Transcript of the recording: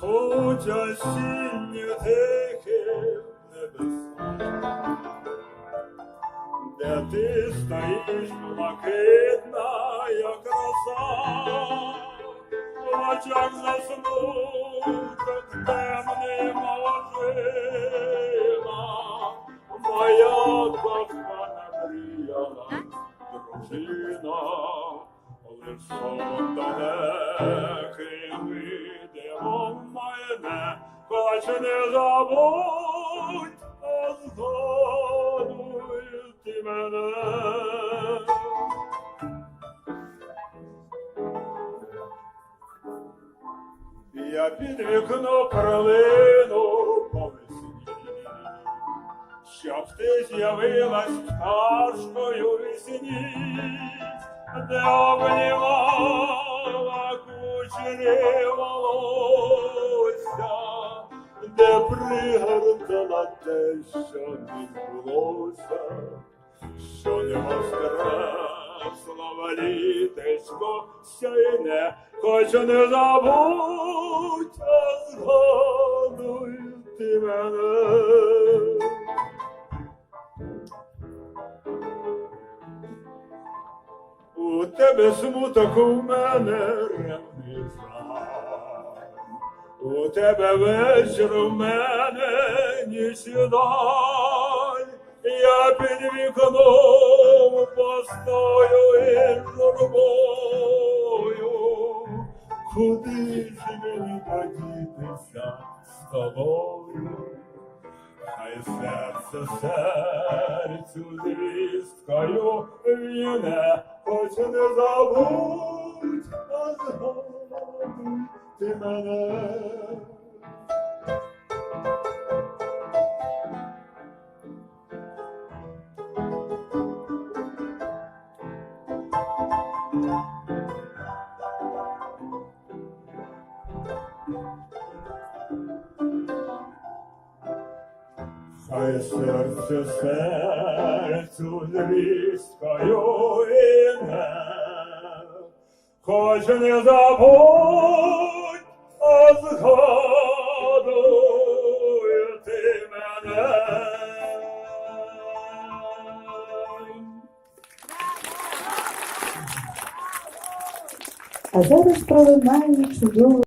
Хоч осінню тихим небесам, де ти стоїш блакитна, як роса, в очах засмуток темним ожина, моя кохана мріяла дружина, лиш сон хоч не забудь, а згадуй ти мене. Я під вікно пролину по весні, щоб ти з'явилась пташкою весні, де обнімала кучері де пригортала те, що відбулося, що не воскресло літечко сяйне, хоч не забудь, а згадуй ти мене. У тебе смуток, у мене ревний жаль. У тебе вечір, у мене ніч і. Я під вікном постою і журбою. Куди ж мені подітися з тобою? Хай серце серцю звісткою віне, хоч не забудь, а згадуй ти мене. Хай серце серцю звісткою віне, хоч не забудь, А зараз пролунає чудово.